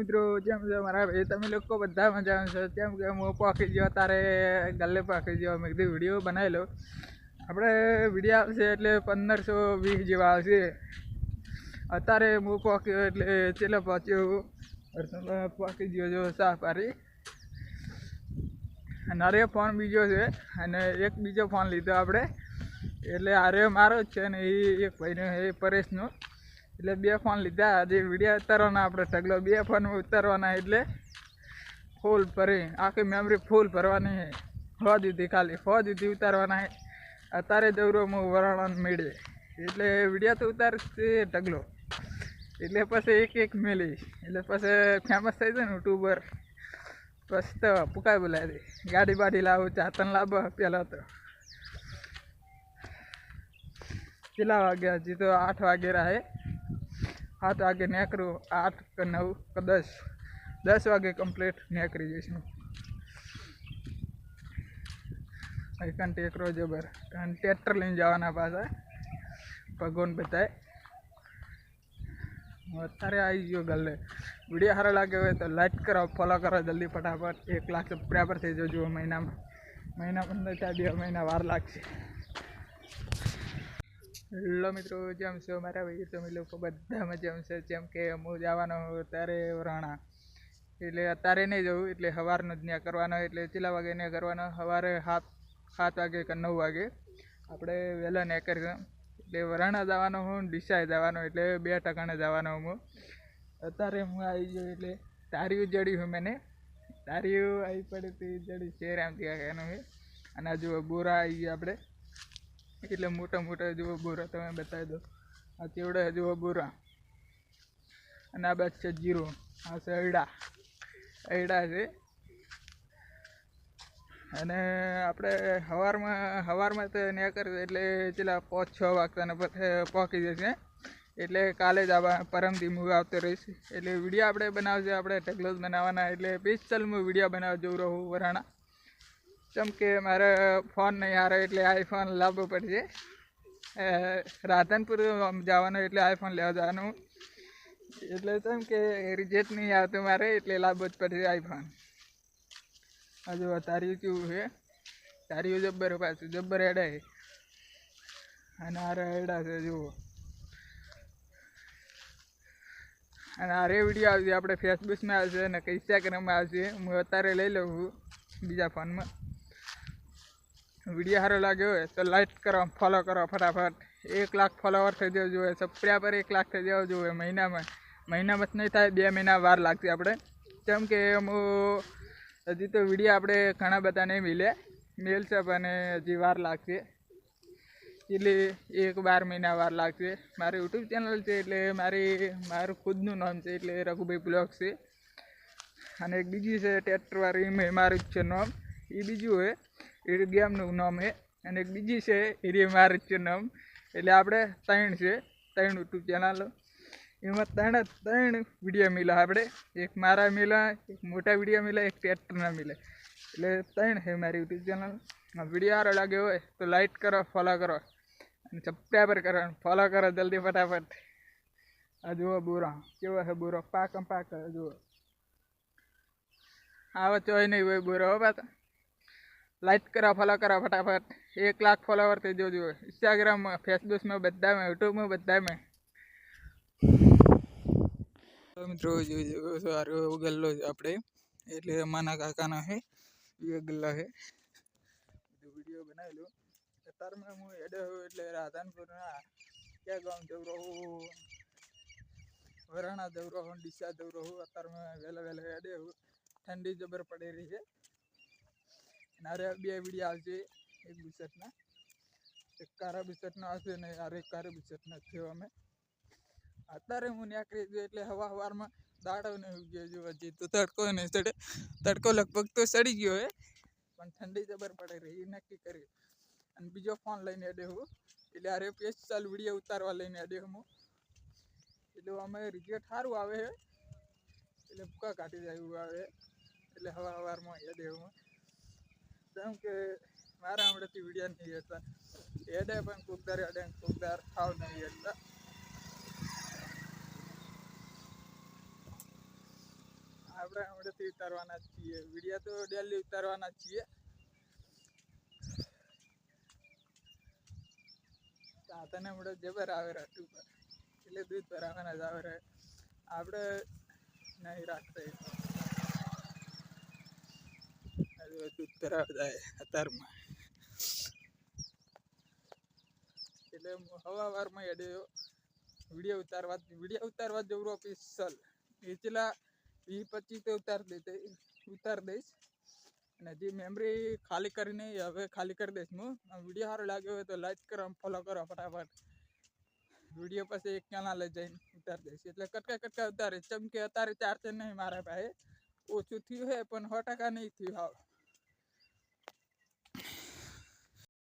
મિત્રો, જેમ છે મારા ભાઈ તમે લોકો બધા મજામાં છો જેમ કે હું પાકી ગયો, તારે ગલ્લે પાકી ગયો, મેં કીધું, વીડિયો બનાવી લો. આપણે વીડિયો આવશે એટલે પંદરસો વીસ જેવા આવશે. અત્યારે હું પાક્યો એટલે ચેલો પહોંચ્યો પાકી ગયો જો સાફારી અને ફોન બીજો છે, અને એક બીજો ફોન લીધો આપણે. એટલે આરે મારો જ છે ને, એ એક ભાઈનો, એ પરેશનો. એટલે બે ફોન લીધા. આજે વીડિયો ઉતારવાના, આપણે સગલો બે ફોન ઉતારવાના એટલે ફૂલ ભરી, આખી મેમરી ફૂલ ભરવાની છે. હો દીધી ખાલી હો દીધી ઉતારવાના છે. અત્યારે દৌરો હું વરાણાને મેળે એટલે વીડિયો તો ઉતારશે ઢગલો. એટલે પછી એક એક મેલી. એટલે પછી ફેમસ થઈ જાય ને યુટ્યુબર પછી તો પુકાય બોલાય દે. ગાડી બાડી લાવું ચાતન લાવો પહેલાં તો. કેટલા વાગ્યા? હજી તો આઠ વાગે રહે આઠ વાગે નીકળું આઠ કે નવ કે દસ. દસ વાગે કમ્પ્લીટ નીકળી જઈશું અહીં ટેકરો જબર કારણ ટ્રેક્ટર લઈને જવાના પાછા. ભગવાન બતાય અત્યારે આવી ગયો ગલ્લે વીડિયો સારો લાગ્યો હોય તો લાઈક કરો ફોલો કરો જલ્દી ફટાફટ. એક લાખ સબસ્ક્રાઈબર થઈ જજો મહિનામાં. મહિના પંદર ચાર બે મહિના વાર લાગશે. હેલો મિત્રો, જેમ છો? મારા ભાઈ તમે લોકો બધામાં જેમ છે? જેમ કે હું જવાનો હોઉં ત્યારે વરાણા. એટલે અત્યારે નહીં જવું, એટલે સવારનો જ ત્યાં કરવાનો, એટલે કેટલા વાગે ત્યાં કરવાનો? સવારે સાત સાત વાગે કે નવ વાગે? આપણે વહેલા ને કરી એટલે વરાણા જવાનો હું ડીસાએ જવાનો, એટલે બે ટકાને જવાનો હું. અત્યારે હું આવી ગયો, એટલે તારીઓ જડ્યું હું મને. તારીઓ આવી પડી હતી જડી શેર આમથી એનું અને હજુ બોરા આવી ગયા આપણે. એટલે મોટા મોટા જુઓ બોરા તમે બતાવી દો. આ ચેવડા જુઓ બોરા અને આ બાદ છે જીરો. આ છે અરડા. અરડા છે. અને આપણે સવારમાં સવારમાં તો ન્યા કરીએ એટલે ચેલા પાંચ, છ વાગતાને પહોંચી જશે એટલે કાલે જ આવા પરમથી હું આવતો રહીશ. એટલે વીડિયો આપણે બનાવશે આપણે ટેકલોઝ બનાવવાના. એટલે સ્પેશિયલ હું વીડિયો બનાવવા જઉં રહું, વરાણા. જેમ કે મારે ફોન નહીં હારે એટલે આઈફોન લાવવો પડશે. રાધનપુર જવાનું એટલે આઈફોન લેવા જવાનું. એટલે જેમ કે રિજેક્ટ નહીં આવતું મારે એટલે લાવવો જ પડશે આઈફોન હજુ તારી કેવું છે? તારી જબ્બર પાછું, જબ્બર હેડા છે અને આ હેડા છે, જુઓ. અને આરે વીડિયો આવશે, આપણે ફેસબુકમાં આવશે અને ઇન્સ્ટાગ્રામમાં આવશે. હું અત્યારે લઈ લઉં છું બીજા ફોનમાં વીડિયો સારો લાગ્યો હોય તો લાઇક કરો ફોલો કરો ફટાફટ. એક લાખ ફોલોવર થઈ જવું જોઈએ. સબસ્ક્રાઈબર એક લાખ થઈ જવું જોઈએ મહિનામાં. મહિનામાં જ નહીં થાય, બે મહિના વાર લાગશે આપણે. કેમ કે હું હજી તો વીડિયો આપણે ઘણા બધા નહીં મિલે. મેલશે પણ હજી વાર લાગશે. એટલે એક બાર મહિના વાર લાગશે. મારી યુટ્યુબ ચેનલ છે એટલે મારી, મારું ખુદનું નામ છે એટલે રઘુભાઈ બ્લોગ છે. અને એક બીજી છે ટેક્ટરવાળી મેં, મારું છે નામ. એ બીજું હોય એ ગેમનું નામ છે અને એક બીજી છે એ મારચ નામ. એટલે આપણે ત્રણ છે, ત્રણ યુટ્યુબ ચેનલ એમાં ત્રણ ત્રણ વીડિયો મિલા આપણે. એક મારા મિલા, એક મોટા વીડિયો મિલા, એક ટ્રેક્ટરના મિલે. એટલે ત્રણ છે મારી યુટ્યુબ ચેનલ વીડિયો સારો લાગ્યો હોય તો લાઈક કરો ફોલો કરો. અને સબસ્ક્રાઈબર કરો ફોલો કરો જલ્દી ફટાફટ. આ જુઓ બુરો. કેવો છે બુરો? પાક પાક જુઓ. આવો ચોય નહીં હોય બુરો, હો પાછા. લાઈક કરો ફોલો કરો ફટાફટ એક લાખ ફોલોવર થઈ જજો ઇન્સ્ટાગ્રામમાં ફેસબુકમાં બધામાં યુટ્યુબમાં બધામાં મિત્રો જોઈ સારો ગલ્લો છે આપણે એટલે અમાના કાકાનો છે એ ગલ્લો છે વીડિયો બનાવી લો અત્યારમાં હું હેડે એટલે રાધનપુરના ક્યાં ગામ જવું રહું વરાણા જવું રહું ડીસા જવું રહું અત્યારમાં વહેલા વહેલા હેડે ઠંડી જબર પડી રહી છે અરે બે વીડિયો આવશે. એક બિસ્કટના એક કારા બિસ્કટનો આવશે ને અરે કારા બિસ્કટના થયો અમે. અત્યારે હું નીકળી ગયો એટલે હવા હવારમાં દાડો ને ઉગ્યો જો હજી તો તડકો નહીં ચડે. તડકો લગભગ તો સડી ગયો હે, પણ ઠંડી જબર પડે રહી નક્કી કરી અને બીજો ફોન લઈને અડે હું. એટલે અરે સ્પેશિયલ વીડિયો ઉતારવા લઈને અડે હું. એટલે અમે રિઝલ્ટ સારું આવે છે એટલે ભૂકા કાઢી જાય એવું આવે. એટલે હવા હવારમાં અડે હું. જેમ કે મારા હમણાંથી વીડિયો નહીં હતા એડે પણ કુકદાર અડે કુકદાર ખાવ નહીં હતા આપણે હમણાંથી ઉતારવાના છીએ. વીડિયો તો ડેલી ઉતારવાના છીએ. સાધન હમણાં જબર આવે રાટું પર એટલે દૂધ ભરાવાના જ આવે આપણે નહીં રાખતા હવે દૂધ ભરાવા જાય અત્યારમાં એટલે હવા વારમાં એડ્યો વીડિયો ઉતારવા વીડિયો ઉતારવા જવું ઓફિસલ નીચલા વીસ પચીસ તો ઉતાર દે ઉતાર દઈશ. અને જે મેમરી ખાલી કરીને હવે ખાલી કરી દઈશ. હું વીડિયો સારો લાગ્યો હોય તો લાઈક કરો ફોલો કરો ફટાફટ. વીડિયો પછી એક કેનાલે જઈને ઉતાર દઈશ. એટલે કટકા કટકા ઉતારે ચમકે અત્યારે ચાર્જર નહીં મારા પાસે. ઓછું થયું હે, પણ સો ટકા નહીં થયું. હાવ.